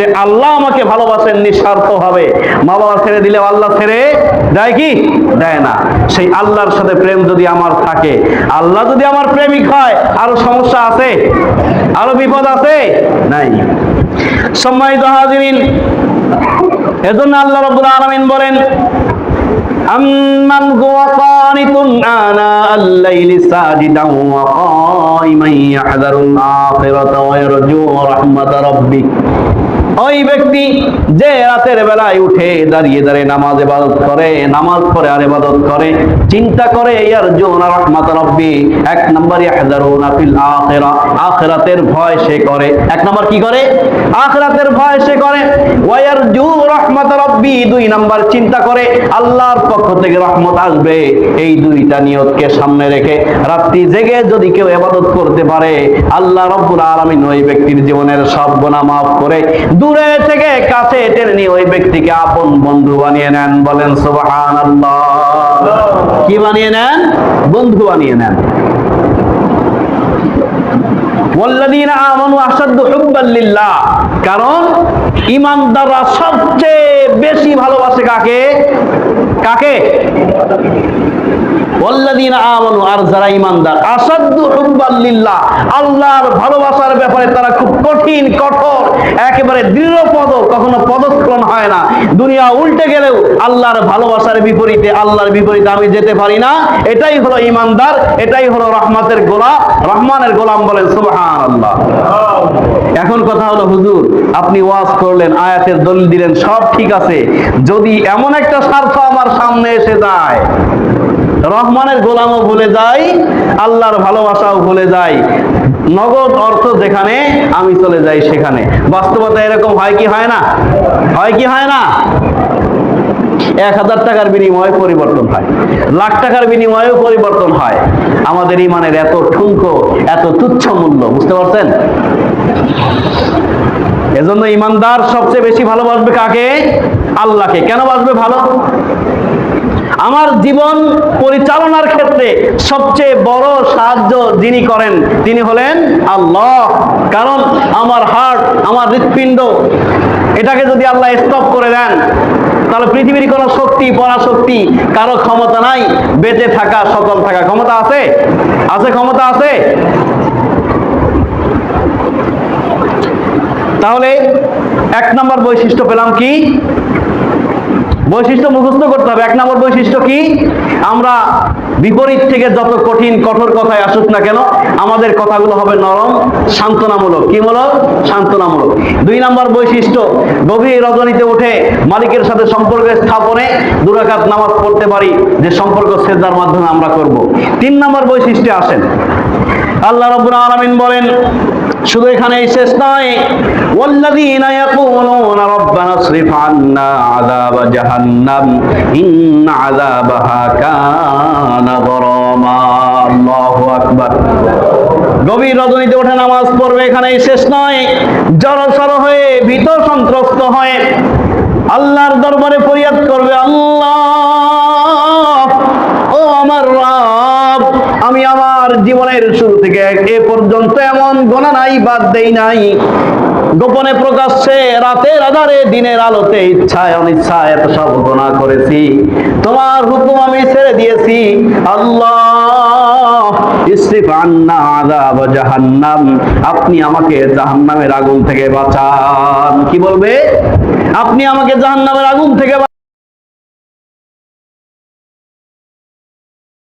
যে আল্লাহ আমাকে ভালোবাসেন নিঃস্বার্থ হবে মা বাবা ছেড়ে দিলে আল্লাহ ছেড়ে দেয় কি? দেয় না। সেই আল্লাহর সাথে প্রেম যদি আমার থাকে, আল্লাহ যদি আমার প্রেমিক হয়, আরও সমস্যা আছে? আরও বিপদ আছে? নাই। সম্মানিত হাজিরিন, এজন্য আল্লাহ রব্বুল আলমিন বলেন أمن هو قانت آناء الليل ساجدا وقائما يحذر الآخرة ويرجو رحمة ربه ওই ব্যক্তি যে রাতের বেলায় উঠে দাঁড়িয়ে দাঁড়িয়ে নামাজ ইবাদত করে নামাজ পড়ে আর ইবাদত করে চিন্তা করে ইয়ার জোনা রহমাত রব্বি এক নম্বর ইয়াহজারুনা ফিল আখিরা আখিরাতের ভয় সে করে এক নম্বর কি করে আখিরাতের ভয় সে করে ওয়ার জু রহমাত রব্বি দুই নম্বর চিন্তা করে আল্লাহর পক্ষ থেকে রহমত আসবে। এই দুইটা নিয়তকে সামনে রেখে রাত্রি জেগে যদি কেউ ইবাদত করতে পারে, আল্লাহ রব্বুল আলামিন ওই ব্যক্তির জীবনের সব গুনাহ মাফ করে দূরে থেকে কাছে টেনে নিয়ে ওই ব্যক্তিকে আপন বন্ধু বানিয়ে নেন। বলেন, সুবহানাল্লাহ। কি বানিয়ে নেন? বন্ধু বানিয়ে নেন। ওয়াল্লাযীনা আমানু আশাদ্দু হুব্বাল লিল্লাহ। কারণ ঈমানদাররা সবচেয়ে বেশি ভালোবাসে কাকে? কাকে? ওয়াল্লাযীনা আর যারা আল্লাহর ভালোবাসার ব্যাপারে তারা খুব কঠিন, কঠোর, একেবারে দৃঢ়পদ কখনো পদস্খলন হয় না। দুনিয়া উল্টে গেলেও আল্লাহর ভালোবাসার বিপরীতে, আল্লাহর বিপরীতে আমি যেতে পারি না। এটাই হলো ঈমানদার, এটাই হলো রহমতের গোলাম, রহমানের গোলাম বলেন সুবহানাল্লাহ। এখন কথা হলো, হুজুর, আপনি ওয়াজ করলেন, আয়াতের দলিল দিলেন, সব ঠিক আছে। যদি এমন একটা স্বার্থ আমার সামনে এসে যায় রহমানের গোলামও ভুলে যাই আল্লাহর ভালোবাসাও ভুলে যাই নগদ অর্থ যেখানে, আমি চলে যাই সেখানে। বাস্তবতা এরকম হয় কি হয় না? হয় কি হয় না? এক হাজার টাকার বিনিময়ে পরিবর্তন হয়। লাখ টাকার বিনিময়েও পরিবর্তন হয়। আমাদের ইমানের এত ঠুনকো, এত তুচ্ছ মূল্য, বুঝতে পারছেন? এজন্য ইমানদার সবচেয়ে বেশি ভালোবাসবে কাকে? আল্লাহকে। কেন বাসবে ভালো? আমার জীবন পরিচালনার ক্ষেত্রে সবচেয়ে বড় সাহায্য যিনি করেন, তিনি হলেন আল্লাহ। কারণ আমার হার্ট আমার হৃৎপিণ্ড, এটাকে যদি আল্লাহ স্টপ করে দেন, তাহলে পৃথিবীর কোনো শক্তি, পরাশক্তি, কারও ক্ষমতা নাই। বেঁচে থাকা সকল থাকা। ক্ষমতা আছে? আছে ক্ষমতা আছে? তাহলে এক নম্বর বৈশিষ্ট্য পেলাম কি? বৈশিষ্ট্য মুখস্থ করতে হবে। এক নম্বর বৈশিষ্ট্য কি? আমরা বিপরীত থেকে যত কঠিন, কঠোর কথায় আসুক না কেন, আমাদের কথাগুলো হবে নরম, সান্ত্বনামূলক। কি মূলক সান্ত্বনামূলক। দুই নম্বর বৈশিষ্ট্য, গভীর রজনীতে উঠে মালিকের সাথে সম্পর্ক স্থাপনে দুরাকাত নামাজ পড়তে পারি, যে সম্পর্ক সেজদার মাধ্যমে আমরা করব। তিন নম্বর বৈশিষ্ট্যে আসেন। আল্লাহ রাব্বুল আলামিন বলেন, শুধু এখানেই শেষ নয় والذين يقولون ربنا اصرف عنا عذاب جهنم إن عذابها كان غراما الله أكبر গভীর রজনীতে ওঠে নামাজ পড়বে এখানেই শেষ নয় জড়সড় হয়ে ভীত সন্ত্রস্ত হয়ে আল্লাহর দরবারে ফরিয়াদ করবে আল্লাহ ও আমার রব আমি আমার জীবনের শুরু থেকে এ পর্যন্ত এমন গোনা নাই বাদ দেই নাই গোপনে প্রকাশ্যে রাতের আধারে, দিনের আলোতে ইচ্ছায় অনিচ্ছায় এত সব গোনা করেছি। তোমার হুকুম আমি ছেড়ে দিয়েছি। আল্লাহ আন্না জাহান্নাম। আপনি আমাকে জাহান্নামের আগুন থেকে বাঁচান। কি বলবে? আপনি আমাকে জাহান্নামের আগুন থেকে